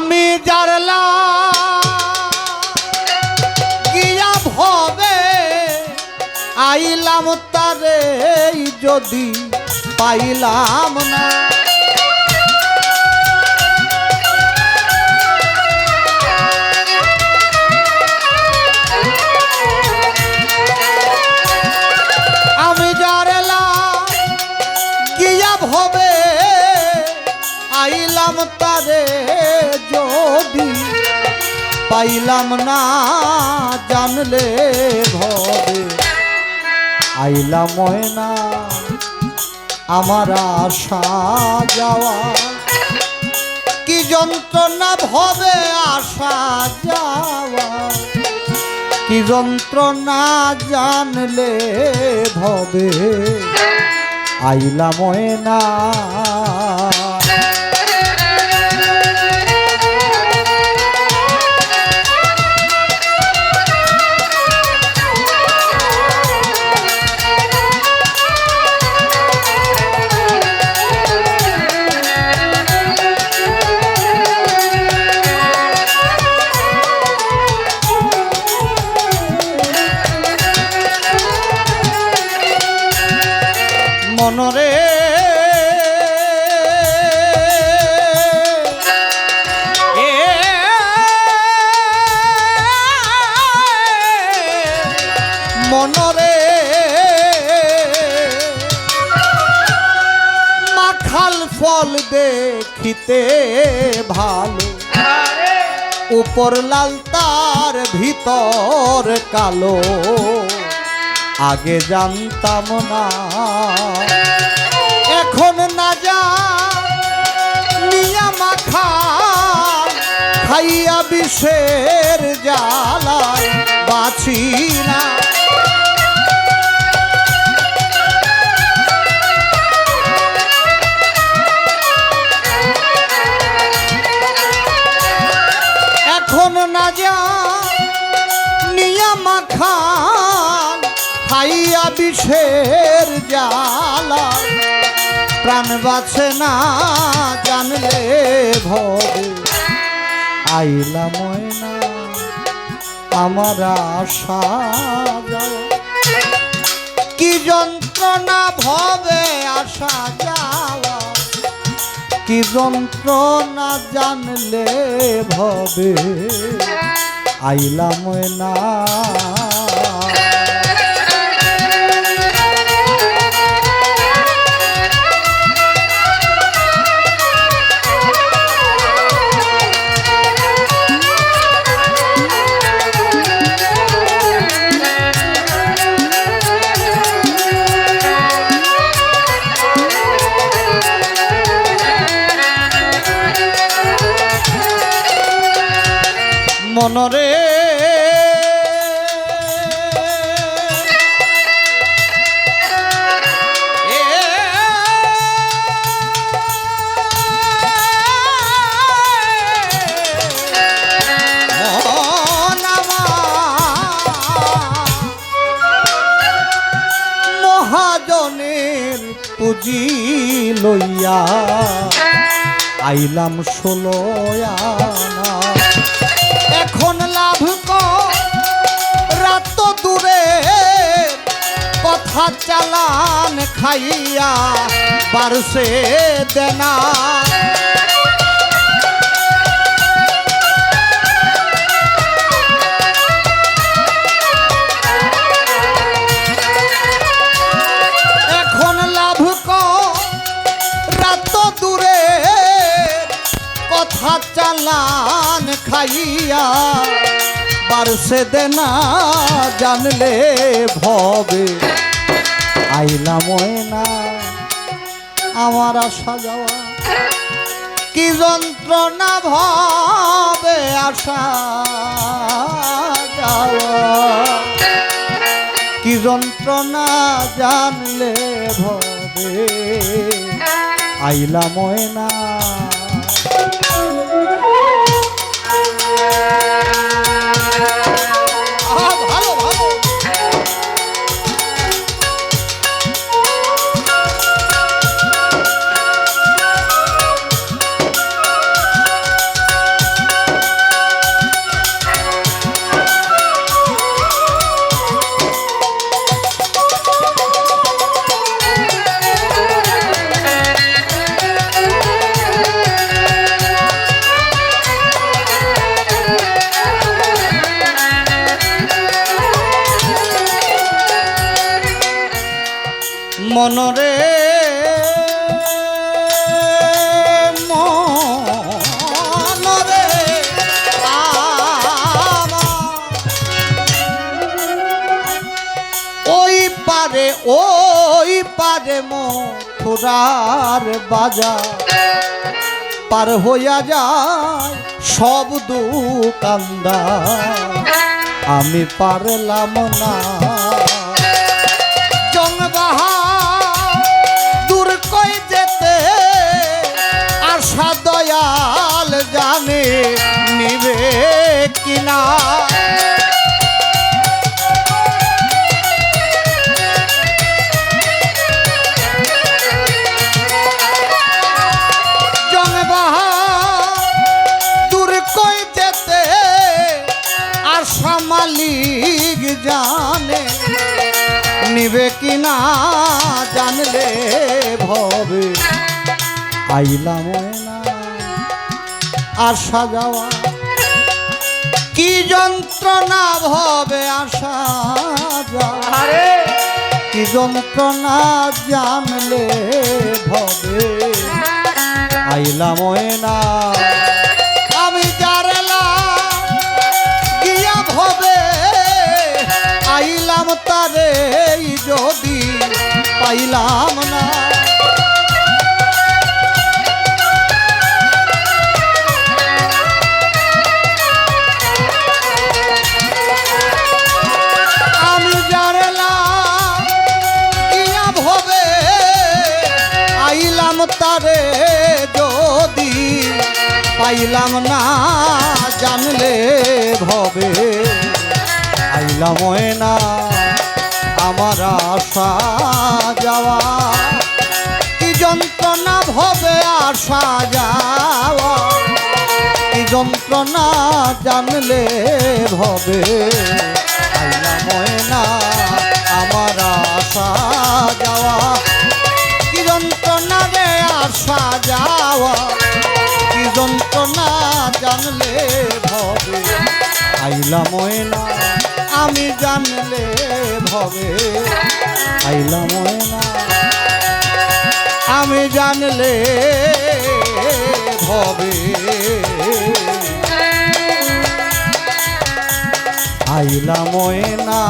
আমি জারলা। গিয়া ভবে আইলাম তারে যদি পাইলাম না। পাইলাম না, জানলে ভবে। আইলাম না আমার আশা যাওয়া। কি যন্ত্রণা ভবে আশা যাওয়া। কি যন্ত্রণা জানলে ভবে। আইলাম না মনরে মনরে মাখাল ফল দেখিতে ভালো। উপর লাল তার ভিতর কালো। আগে জানতাম না। এখন না যা নিয়া মাখা খাইয়া বিষের জ্বালায় বাছি না। বিষের জ্বালা? প্রাণ বাছে না জানলে ভবে আইলা ময়না, আমার আশা কি যন্ত্রণা ভবে আশা যাওয়া কি যন্ত্রণা জানলে ভবে? আইলাম না মনরে। মহাজনের পুঁজি লইয়া আইলাম ষোলো খাইয়া বারসে দেনা। এখন লাভ রাত দূরে কথা চালান খাইয়া। বারসে দেনা জানলে ভবে। আইলাম না আমার আসা যাওয়া। কি যন্ত্রণা ভবে আসা যাওয়া। কি যন্ত্রণা জানলে ভবে। আইলা ময়না। মনরে পারে ওই পারে মথুরার বাজার। পার হইয়া যায় সব দোকানদার। আমি পারলাম না। আশা মালিক জানে নিবে কিনা জানলে ভবে। আইলাম না আসা যাওয়া কি যন্ত্রণা ভবে আসা যাওয়া। কি যন্ত্রণা জানলে ভবে। আইলাম না পাইলাম না। তারে যদি পাইলাম না জানলে ভবে আইলাম না। আশা যাওয়া, কি যন্ত্রণা ভবে আসা যাওয়া কি যন্ত্রণা জানলে ভবে আইলাম না আমার আশা যাওয়া, কি যন্ত্রণা রে আসা যাওয়া কি যন্ত্রণা জানলে ভবে আইলাম না আমি জানলে ভবে। আইলাম না আমি জানলে ভবে। আইলাম না